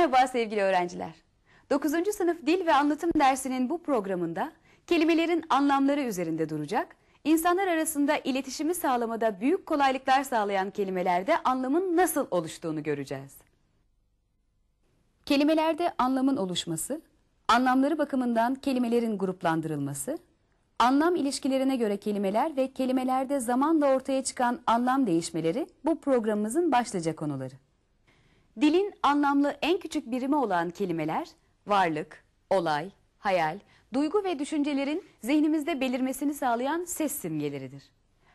Merhaba sevgili öğrenciler. 9. sınıf dil ve anlatım dersinin bu programında kelimelerin anlamları üzerinde duracak, insanlar arasında iletişimi sağlamada büyük kolaylıklar sağlayan kelimelerde anlamın nasıl oluştuğunu göreceğiz. Kelimelerde anlamın oluşması, anlamları bakımından kelimelerin gruplandırılması, anlam ilişkilerine göre kelimeler ve kelimelerde zamanla ortaya çıkan anlam değişmeleri bu programımızın başlıca konuları. Dilin anlamlı en küçük birimi olan kelimeler, varlık, olay, hayal, duygu ve düşüncelerin zihnimizde belirmesini sağlayan ses simgeleridir.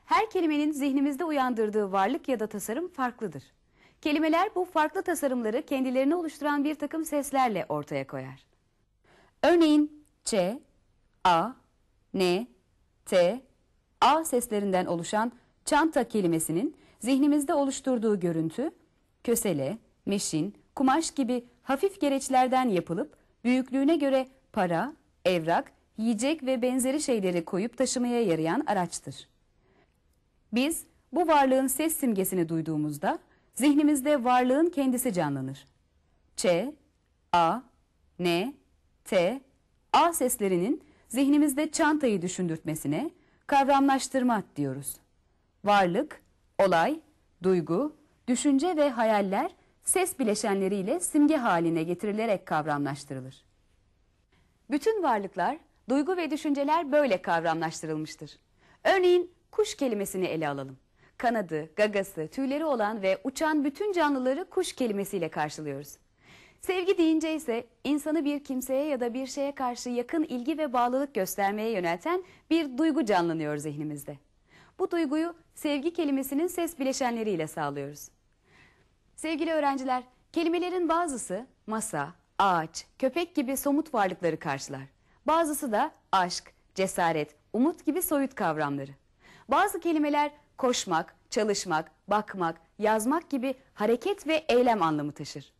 Her kelimenin zihnimizde uyandırdığı varlık ya da tasarım farklıdır. Kelimeler bu farklı tasarımları kendilerini oluşturan bir takım seslerle ortaya koyar. Örneğin ç, a, n, t, a seslerinden oluşan çanta kelimesinin zihnimizde oluşturduğu görüntü, kösele, meşin, kumaş gibi hafif gereçlerden yapılıp büyüklüğüne göre para, evrak, yiyecek ve benzeri şeyleri koyup taşımaya yarayan araçtır. Biz bu varlığın ses simgesini duyduğumuzda zihnimizde varlığın kendisi canlanır. Ç, A, N, T, A seslerinin zihnimizde çantayı düşündürtmesine kavramlaştırma diyoruz. Varlık, olay, duygu, düşünce ve hayaller ses bileşenleriyle simge haline getirilerek kavramlaştırılır. Bütün varlıklar, duygu ve düşünceler böyle kavramlaştırılmıştır. Örneğin kuş kelimesini ele alalım. Kanadı, gagası, tüyleri olan ve uçan bütün canlıları kuş kelimesiyle karşılıyoruz. Sevgi deyince ise insanı bir kimseye ya da bir şeye karşı yakın ilgi ve bağlılık göstermeye yönelten bir duygu canlanıyor zihnimizde. Bu duyguyu sevgi kelimesinin ses bileşenleriyle sağlıyoruz. Sevgili öğrenciler, kelimelerin bazısı masa, ağaç, köpek gibi somut varlıkları karşılar. Bazısı da aşk, cesaret, umut gibi soyut kavramları. Bazı kelimeler koşmak, çalışmak, bakmak, yazmak gibi hareket ve eylem anlamı taşır.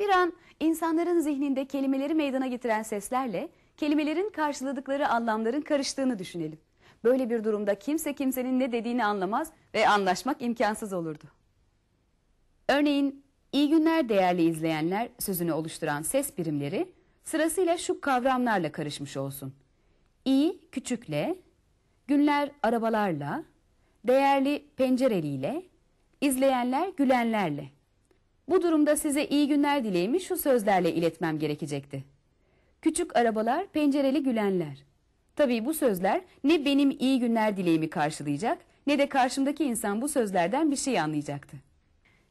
Bir an insanların zihninde kelimeleri meydana getiren seslerle kelimelerin karşıladıkları anlamların karıştığını düşünelim. Böyle bir durumda kimse kimsenin ne dediğini anlamaz ve anlaşmak imkansız olurdu. Örneğin iyi günler değerli izleyenler sözünü oluşturan ses birimleri sırasıyla şu kavramlarla karışmış olsun. İyi küçükle, günler arabalarla, değerli pencereliyle, izleyenler gülenlerle. Bu durumda size iyi günler dileğimi şu sözlerle iletmem gerekecekti. Küçük arabalar, pencereli gülenler. Tabii bu sözler ne benim iyi günler dileğimi karşılayacak ne de karşımdaki insan bu sözlerden bir şey anlayacaktı.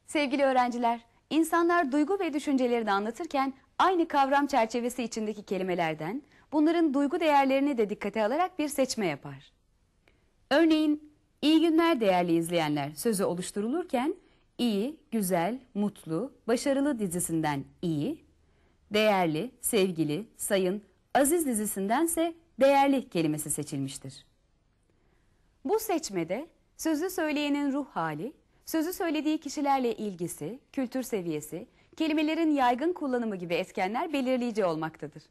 Sevgili öğrenciler, insanlar duygu ve düşüncelerini anlatırken aynı kavram çerçevesi içindeki kelimelerden bunların duygu değerlerini de dikkate alarak bir seçme yapar. Örneğin, iyi günler değerli izleyenler sözü oluşturulurken iyi, güzel, mutlu, başarılı dizisinden iyi, değerli, sevgili, sayın, aziz dizisindense değerli kelimesi seçilmiştir. Bu seçmede sözü söyleyenin ruh hali, sözü söylediği kişilerle ilgisi, kültür seviyesi, kelimelerin yaygın kullanımı gibi etkenler belirleyici olmaktadır.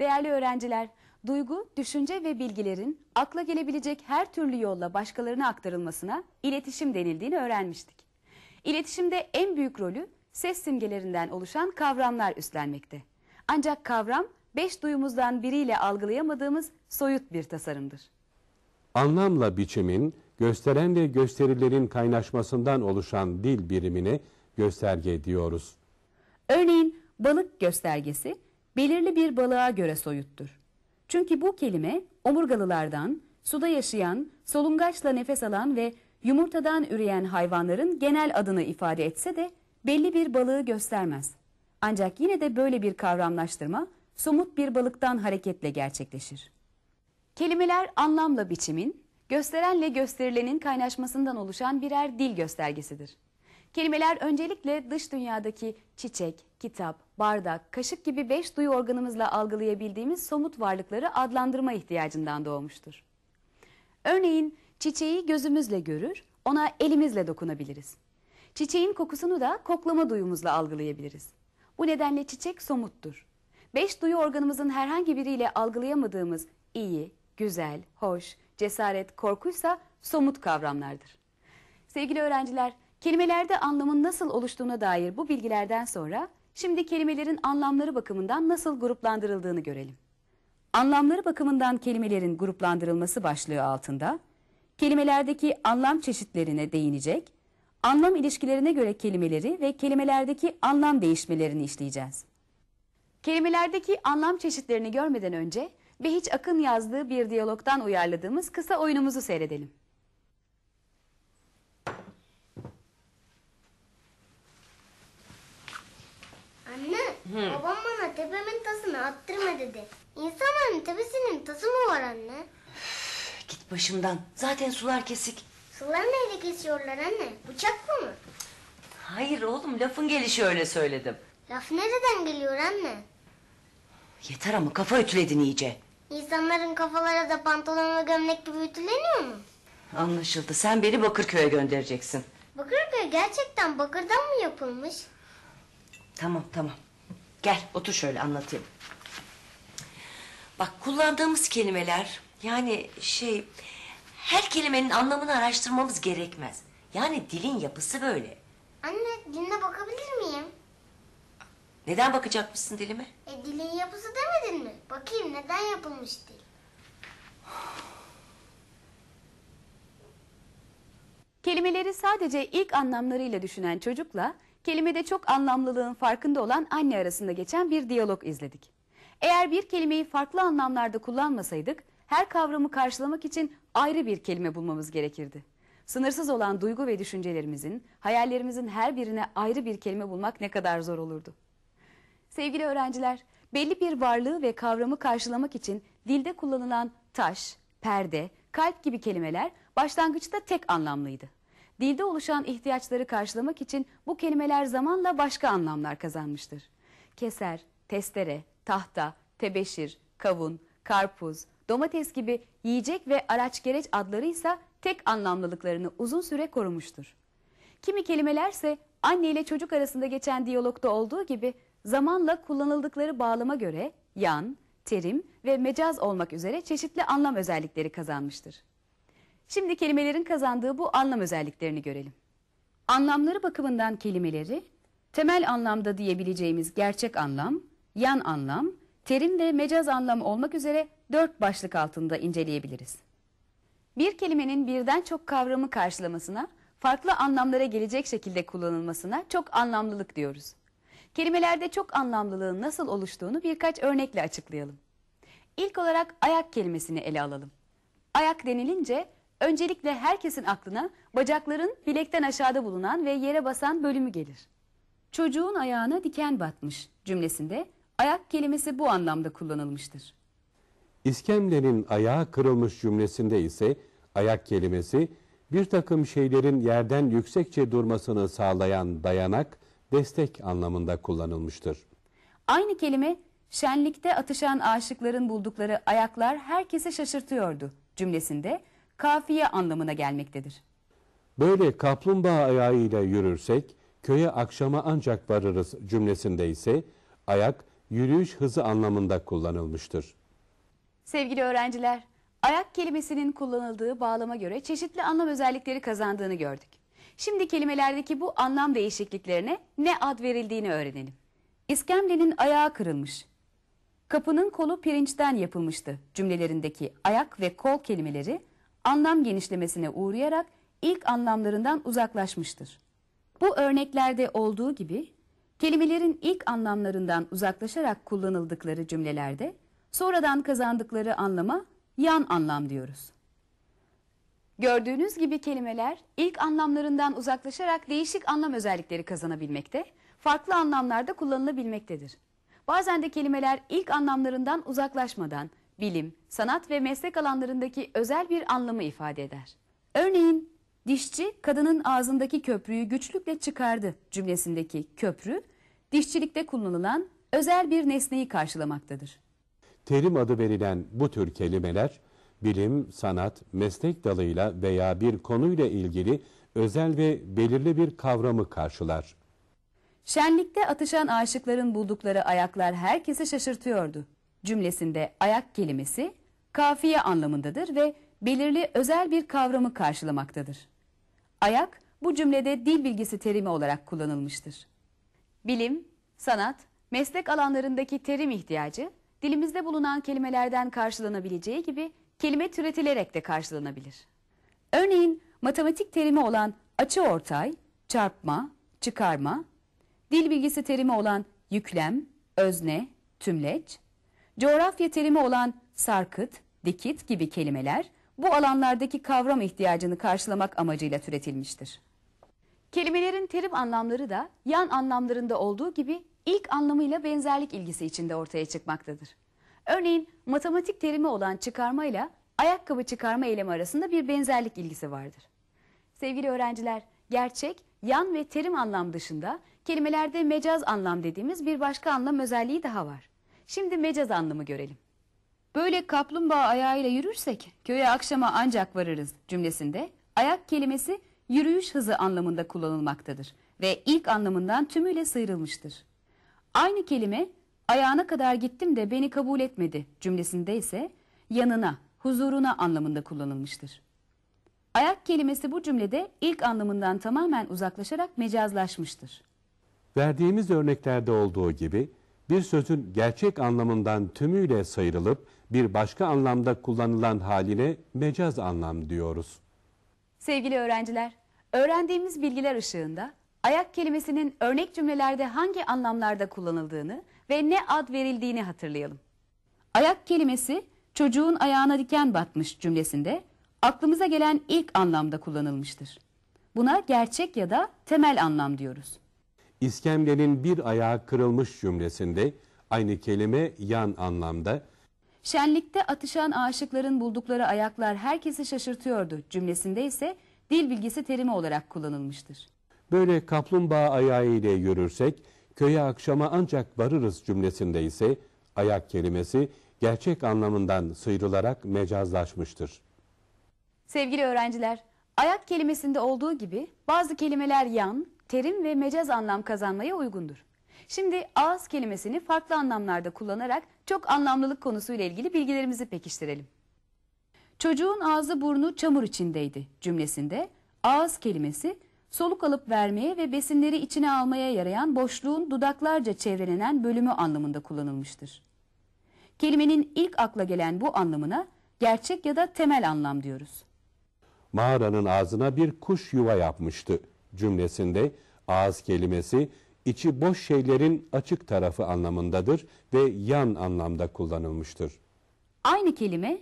Değerli öğrenciler, duygu, düşünce ve bilgilerin akla gelebilecek her türlü yolla başkalarına aktarılmasına iletişim denildiğini öğrenmiştik. İletişimde en büyük rolü ses simgelerinden oluşan kavramlar üstlenmekte. Ancak kavram beş duyumuzdan biriyle algılayamadığımız soyut bir tasarımdır. Anlamla biçimin, gösteren ve gösterilerin kaynaşmasından oluşan dil birimine gösterge diyoruz. Örneğin balık göstergesi belirli bir balığa göre soyuttur. Çünkü bu kelime omurgalılardan, suda yaşayan, solungaçla nefes alan ve yumurtadan üreyen hayvanların genel adını ifade etse de belli bir balığı göstermez. Ancak yine de böyle bir kavramlaştırma somut bir balıktan hareketle gerçekleşir. Kelimeler anlamla biçimin, gösterenle gösterilenin kaynaşmasından oluşan birer dil göstergesidir. Kelimeler öncelikle dış dünyadaki çiçek, kitap, bardak, kaşık gibi beş duyu organımızla algılayabildiğimiz somut varlıkları adlandırma ihtiyacından doğmuştur. Örneğin çiçeği gözümüzle görür, ona elimizle dokunabiliriz. Çiçeğin kokusunu da koklama duyumuzla algılayabiliriz. Bu nedenle çiçek somuttur. Beş duyu organımızın herhangi biriyle algılayamadığımız iyi, güzel, hoş, cesaret, korkuysa somut kavramlardır. Sevgili öğrenciler, kelimelerde anlamın nasıl oluştuğuna dair bu bilgilerden sonra Şimdi kelimelerin anlamları bakımından nasıl gruplandırıldığını görelim. Anlamları bakımından kelimelerin gruplandırılması başlığı altında kelimelerdeki anlam çeşitlerine değinecek, anlam ilişkilerine göre kelimeleri ve kelimelerdeki anlam değişmelerini işleyeceğiz. Kelimelerdeki anlam çeşitlerini görmeden önce Behiç Akın yazdığı bir diyalogdan uyarladığımız kısa oyunumuzu seyredelim. Anne, babam bana tepemin tasını attırma dedi. İnsanların tepesinin tası mı var anne? Git başımdan. Zaten sular kesik. Suları neyle kesiyorlar anne? Bıçakla mı? Hayır oğlum lafın gelişi öyle söyledim. Laf nereden geliyor anne? Yeter ama kafa ütüledin iyice. İnsanların kafaları da pantolon ve gömlek gibi ütüleniyor mu? Anlaşıldı. Sen beni Bakırköy'e göndereceksin. Bakırköy gerçekten bakırdan mı yapılmış? Tamam tamam. Gel otur şöyle anlatayım. Bak kullandığımız kelimeler yani şey her kelimenin anlamını araştırmamız gerekmez. Yani dilin yapısı böyle. Anne, diline bakabilir miyim? Neden bakacakmışsın dilime? E dilin yapısı demedin mi? Bakayım neden yapılmış dil? Kelimeleri sadece ilk anlamlarıyla düşünen çocukla kelimede çok anlamlılığın farkında olan anne arasında geçen bir diyalog izledik. Eğer bir kelimeyi farklı anlamlarda kullanmasaydık her kavramı karşılamak için ayrı bir kelime bulmamız gerekirdi. Sınırsız olan duygu ve düşüncelerimizin, hayallerimizin her birine ayrı bir kelime bulmak ne kadar zor olurdu. Sevgili öğrenciler, belli bir varlığı ve kavramı karşılamak için dilde kullanılan taş, perde, kalp gibi kelimeler başlangıçta tek anlamlıydı. Dilde oluşan ihtiyaçları karşılamak için bu kelimeler zamanla başka anlamlar kazanmıştır. Keser, testere, tahta, tebeşir, kavun, karpuz, domates gibi yiyecek ve araç gereç adları ise tek anlamlılıklarını uzun süre korumuştur. Kimi kelimelerse anne ile çocuk arasında geçen diyalogda olduğu gibi zamanla kullanıldıkları bağlama göre yan, terim ve mecaz olmak üzere çeşitli anlam özellikleri kazanmıştır. Şimdi kelimelerin kazandığı bu anlam özelliklerini görelim. Anlamları bakımından kelimeleri temel anlamda diyebileceğimiz gerçek anlam, yan anlam, terim ve mecaz anlam olmak üzere dört başlık altında inceleyebiliriz. Bir kelimenin birden çok kavramı karşılamasına, farklı anlamlara gelecek şekilde kullanılmasına çok anlamlılık diyoruz. Kelimelerde çok anlamlılığın nasıl oluştuğunu birkaç örnekle açıklayalım. İlk olarak ayak kelimesini ele alalım. Ayak denilince öncelikle herkesin aklına bacakların bilekten aşağıda bulunan ve yere basan bölümü gelir. Çocuğun ayağına diken batmış cümlesinde ayak kelimesi bu anlamda kullanılmıştır. İskemlenin ayağı kırılmış cümlesinde ise ayak kelimesi bir takım şeylerin yerden yüksekçe durmasını sağlayan dayanak, destek anlamında kullanılmıştır. Aynı kelime şenlikte atışan aşıkların buldukları ayaklar herkesi şaşırtıyordu cümlesinde kafiye anlamına gelmektedir. Böyle kaplumbağa ayağıyla yürürsek köye akşama ancak varırız cümlesinde ise ayak yürüyüş hızı anlamında kullanılmıştır. Sevgili öğrenciler, ayak kelimesinin kullanıldığı bağlama göre çeşitli anlam özellikleri kazandığını gördük. Şimdi kelimelerdeki bu anlam değişikliklerine ne ad verildiğini öğrenelim. İskemlenin ayağı kırılmış. Kapının kolu pirinçten yapılmıştı cümlelerindeki ayak ve kol kelimeleri anlam genişlemesine uğrayarak ilk anlamlarından uzaklaşmıştır. Bu örneklerde olduğu gibi kelimelerin ilk anlamlarından uzaklaşarak kullanıldıkları cümlelerde sonradan kazandıkları anlama yan anlam diyoruz. Gördüğünüz gibi kelimeler ilk anlamlarından uzaklaşarak değişik anlam özellikleri kazanabilmekte, farklı anlamlarda kullanılabilmektedir. Bazen de kelimeler ilk anlamlarından uzaklaşmadan bilim, sanat ve meslek alanlarındaki özel bir anlamı ifade eder. Örneğin dişçi kadının ağzındaki köprüyü güçlükle çıkardı cümlesindeki köprü, dişçilikte kullanılan özel bir nesneyi karşılamaktadır. Terim adı verilen bu tür kelimeler bilim, sanat, meslek dalıyla veya bir konuyla ilgili özel ve belirli bir kavramı karşılar. Şenlikte atışan aşıkların buldukları ayaklar herkesi şaşırtıyordu. Cümlesinde ayak kelimesi kafiye anlamındadır ve belirli özel bir kavramı karşılamaktadır. Ayak bu cümlede dil bilgisi terimi olarak kullanılmıştır. Bilim, sanat, meslek alanlarındaki terim ihtiyacı, dilimizde bulunan kelimelerden karşılanabileceği gibi kelime türetilerek de karşılanabilir. Örneğin matematik terimi olan açıortay, çarpma, çıkarma, dil bilgisi terimi olan yüklem, özne, tümleç, coğrafya terimi olan sarkıt, dikit gibi kelimeler bu alanlardaki kavram ihtiyacını karşılamak amacıyla türetilmiştir. Kelimelerin terim anlamları da yan anlamlarında olduğu gibi ilk anlamıyla benzerlik ilgisi içinde ortaya çıkmaktadır. Örneğin matematik terimi olan çıkarma ile ayakkabı çıkarma eylemi arasında bir benzerlik ilgisi vardır. Sevgili öğrenciler, gerçek, yan ve terim anlam dışında kelimelerde mecaz anlam dediğimiz bir başka anlam özelliği daha var. Şimdi mecaz anlamı görelim. Böyle kaplumbağa ayağıyla yürürsek köye akşama ancak varırız cümlesinde ayak kelimesi yürüyüş hızı anlamında kullanılmaktadır ve ilk anlamından tümüyle sıyrılmıştır. Aynı kelime ayağına kadar gittim de beni kabul etmedi cümlesinde ise yanına, huzuruna anlamında kullanılmıştır. Ayak kelimesi bu cümlede ilk anlamından tamamen uzaklaşarak mecazlaşmıştır. Verdiğimiz örneklerde olduğu gibi bir sözün gerçek anlamından tümüyle sıyrılıp bir başka anlamda kullanılan haline mecaz anlam diyoruz. Sevgili öğrenciler, öğrendiğimiz bilgiler ışığında ayak kelimesinin örnek cümlelerde hangi anlamlarda kullanıldığını ve ne ad verildiğini hatırlayalım. Ayak kelimesi çocuğun ayağına diken batmış cümlesinde aklımıza gelen ilk anlamda kullanılmıştır. Buna gerçek ya da temel anlam diyoruz. İskemlenin bir ayağı kırılmış cümlesinde aynı kelime yan anlamda, Şenlikte atışan aşıkların buldukları ayaklar herkesi şaşırtıyordu cümlesinde ise dil bilgisi terimi olarak kullanılmıştır. böyle kaplumbağa ayağı ile yürürsek köye akşama ancak varırız cümlesinde ise ayak kelimesi gerçek anlamından sıyrılarak mecazlaşmıştır. Sevgili öğrenciler, ayak kelimesinde olduğu gibi bazı kelimeler yan, terim ve mecaz anlam kazanmaya uygundur. Şimdi ağız kelimesini farklı anlamlarda kullanarak çok anlamlılık konusuyla ilgili bilgilerimizi pekiştirelim. Çocuğun ağzı burnu çamur içindeydi cümlesinde ağız kelimesi soluk alıp vermeye ve besinleri içine almaya yarayan boşluğun dudaklarca çevrelenen bölümü anlamında kullanılmıştır. Kelimenin ilk akla gelen bu anlamına gerçek ya da temel anlam diyoruz. Mağaranın ağzına bir kuş yuva yapmıştı cümlesinde ağız kelimesi içi boş şeylerin açık tarafı anlamındadır ve yan anlamda kullanılmıştır. Aynı kelime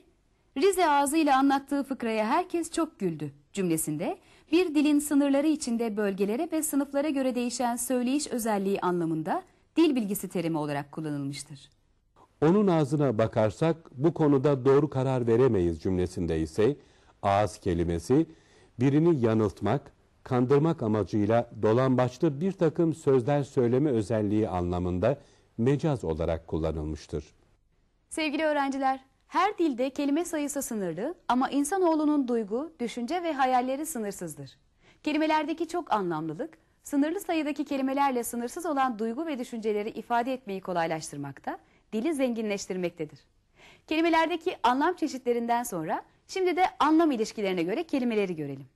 Rize ağzıyla anlattığı fıkraya herkes çok güldü cümlesinde bir dilin sınırları içinde bölgelere ve sınıflara göre değişen söyleyiş özelliği anlamında dil bilgisi terimi olarak kullanılmıştır. Onun ağzına bakarsak bu konuda doğru karar veremeyiz cümlesinde ise ağız kelimesi birini yanıltmak, kandırmak amacıyla dolambaçlı bir takım sözler söyleme özelliği anlamında mecaz olarak kullanılmıştır. Sevgili öğrenciler, her dilde kelime sayısı sınırlı ama insanoğlunun duygu, düşünce ve hayalleri sınırsızdır. Kelimelerdeki çok anlamlılık, sınırlı sayıdaki kelimelerle sınırsız olan duygu ve düşünceleri ifade etmeyi kolaylaştırmakta, dili zenginleştirmektedir. Kelimelerdeki anlam çeşitlerinden sonra şimdi de anlam ilişkilerine göre kelimeleri görelim.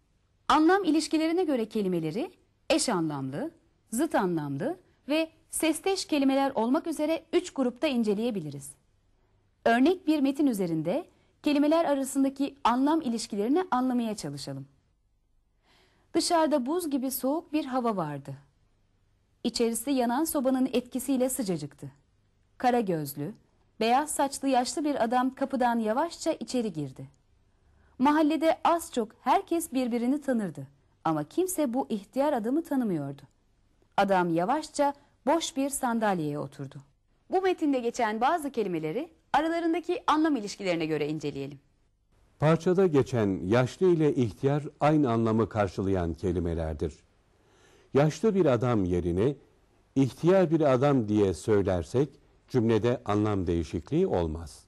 Anlam ilişkilerine göre kelimeleri eş anlamlı, zıt anlamlı ve sesteş kelimeler olmak üzere üç grupta inceleyebiliriz. Örnek bir metin üzerinde kelimeler arasındaki anlam ilişkilerini anlamaya çalışalım. Dışarıda buz gibi soğuk bir hava vardı. İçerisi yanan sobanın etkisiyle sıcacıktı. Kara gözlü, beyaz saçlı yaşlı bir adam kapıdan yavaşça içeri girdi. Mahallede az çok herkes birbirini tanırdı ama kimse bu ihtiyar adamı tanımıyordu. Adam yavaşça boş bir sandalyeye oturdu. Bu metinde geçen bazı kelimeleri aralarındaki anlam ilişkilerine göre inceleyelim. Parçada geçen yaşlı ile ihtiyar aynı anlamı karşılayan kelimelerdir. Yaşlı bir adam yerine ihtiyar bir adam diye söylersek cümlede anlam değişikliği olmaz.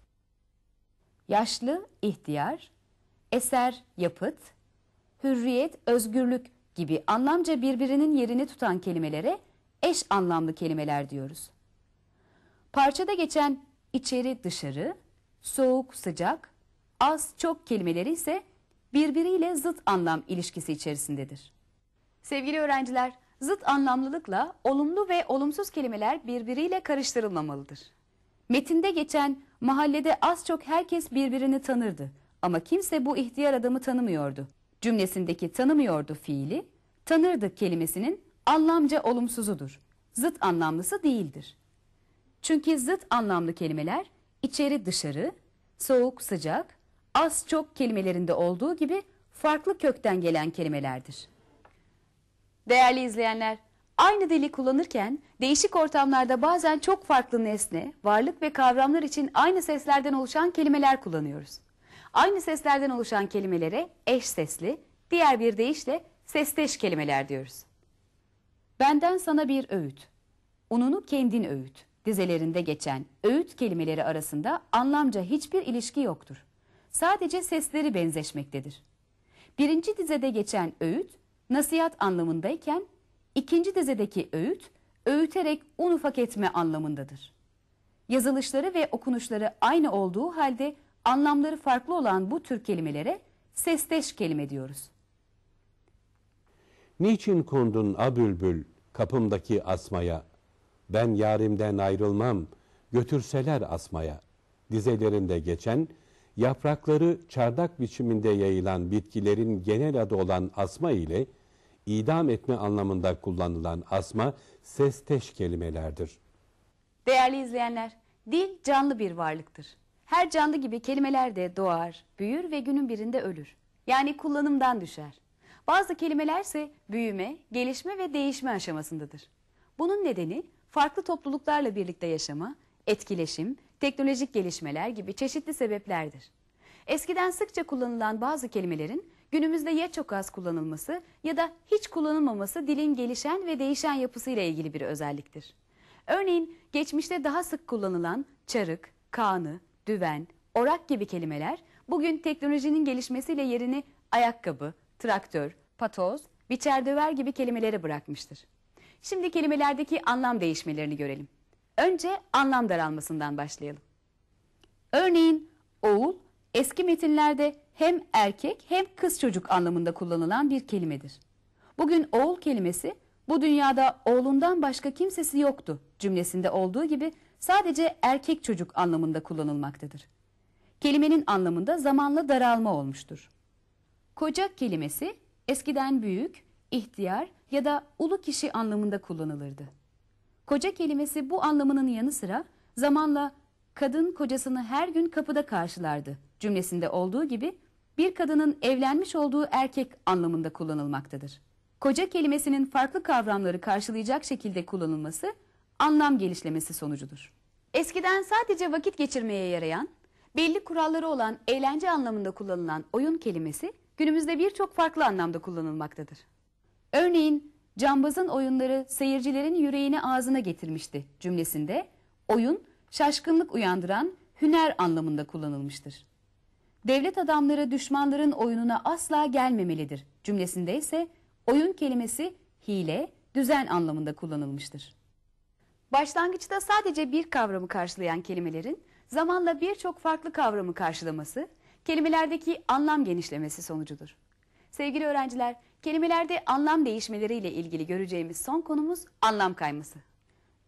Yaşlı, ihtiyar, eser, yapıt, hürriyet, özgürlük gibi anlamca birbirinin yerini tutan kelimelere eş anlamlı kelimeler diyoruz. Parçada geçen içeri dışarı, soğuk sıcak, az çok kelimeleri ise birbiriyle zıt anlam ilişkisi içerisindedir. Sevgili öğrenciler, Zıt anlamlılıkla olumlu ve olumsuz kelimeler birbiriyle karıştırılmamalıdır. Metinde geçen mahallede az çok herkes birbirini tanırdı ama kimse bu ihtiyar adamı tanımıyordu. Cümlesindeki tanımıyordu fiili, tanırdı kelimesinin anlamca olumsuzudur. Zıt anlamlısı değildir. Çünkü zıt anlamlı kelimeler içeri dışarı, soğuk sıcak, az çok kelimelerinde olduğu gibi farklı kökten gelen kelimelerdir. Değerli izleyenler, aynı dili kullanırken değişik ortamlarda bazen çok farklı nesne, varlık ve kavramlar için aynı seslerden oluşan kelimeler kullanıyoruz. Aynı seslerden oluşan kelimelere eş sesli, diğer bir deyişle sesteş kelimeler diyoruz. Benden sana bir öğüt. Ununu kendin öğüt. Dizelerinde geçen öğüt kelimeleri arasında anlamca hiçbir ilişki yoktur. Sadece sesleri benzeşmektedir. Birinci dizede geçen öğüt nasihat anlamındayken ikinci dizedeki öğüt öğüterek un ufak etme anlamındadır. Yazılışları ve okunuşları aynı olduğu halde anlamları farklı olan bu tür kelimelere sesteş kelime diyoruz. Niçin kondun a bülbül kapımdaki asmaya? Ben yarimden ayrılmam, götürseler asmaya. Dizelerinde geçen, yaprakları çardak biçiminde yayılan bitkilerin genel adı olan asma ile idam etme anlamında kullanılan asma sesteş kelimelerdir. Değerli izleyenler, dil canlı bir varlıktır. Her canlı gibi kelimeler de doğar, büyür ve günün birinde ölür. Yani kullanımdan düşer. Bazı kelimelerse büyüme, gelişme ve değişme aşamasındadır. Bunun nedeni farklı topluluklarla birlikte yaşama, etkileşim, teknolojik gelişmeler gibi çeşitli sebeplerdir. Eskiden sıkça kullanılan bazı kelimelerin günümüzde ya çok az kullanılması ya da hiç kullanılmaması dilin gelişen ve değişen yapısıyla ilgili bir özelliktir. Örneğin geçmişte daha sık kullanılan çarık, kağnı, düven, orak gibi kelimeler bugün teknolojinin gelişmesiyle yerini ayakkabı, traktör, patoz, biçer döver gibi kelimelere bırakmıştır. Şimdi kelimelerdeki anlam değişmelerini görelim. Önce anlam daralmasından başlayalım. Örneğin oğul eski metinlerde hem erkek hem kız çocuk anlamında kullanılan bir kelimedir. Bugün oğul kelimesi bu dünyada oğlundan başka kimsesi yoktu cümlesinde olduğu gibi sadece erkek çocuk anlamında kullanılmaktadır. Kelimenin anlamında zamanla daralma olmuştur. Koca kelimesi eskiden büyük, ihtiyar ya da ulu kişi anlamında kullanılırdı. Koca kelimesi bu anlamının yanı sıra zamanla kadın kocasını her gün kapıda karşılardı cümlesinde olduğu gibi bir kadının evlenmiş olduğu erkek anlamında kullanılmaktadır. Koca kelimesinin farklı kavramları karşılayacak şekilde kullanılması anlam gelişlemesi sonucudur. Eskiden sadece vakit geçirmeye yarayan, belli kuralları olan eğlence anlamında kullanılan oyun kelimesi günümüzde birçok farklı anlamda kullanılmaktadır. Örneğin cambazın oyunları seyircilerin yüreğini ağzına getirmişti cümlesinde oyun şaşkınlık uyandıran hüner anlamında kullanılmıştır. Devlet adamları düşmanların oyununa asla gelmemelidir cümlesinde ise oyun kelimesi hile, düzen anlamında kullanılmıştır. Başlangıçta sadece bir kavramı karşılayan kelimelerin zamanla birçok farklı kavramı karşılaması, kelimelerdeki anlam genişlemesi sonucudur. Sevgili öğrenciler, kelimelerde anlam değişmeleriyle ilgili göreceğimiz son konumuz anlam kayması.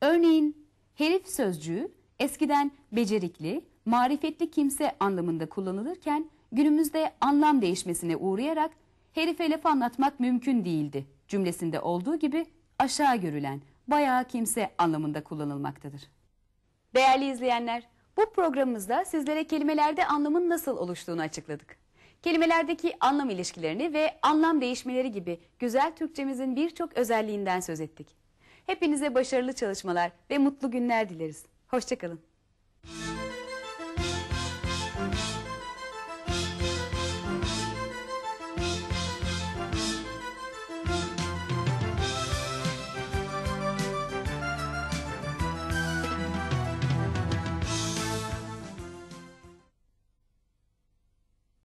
Örneğin herif sözcüğü eskiden becerikli, marifetli kimse anlamında kullanılırken günümüzde anlam değişmesine uğrayarak herife laf anlatmak mümkün değildi cümlesinde olduğu gibi aşağı görülen bayağı kimse anlamında kullanılmaktadır. Değerli izleyenler, bu programımızda sizlere kelimelerde anlamın nasıl oluştuğunu açıkladık. Kelimelerdeki anlam ilişkilerini ve anlam değişmeleri gibi güzel Türkçemizin birçok özelliğinden söz ettik. Hepinize başarılı çalışmalar ve mutlu günler dileriz. Hoşçakalın.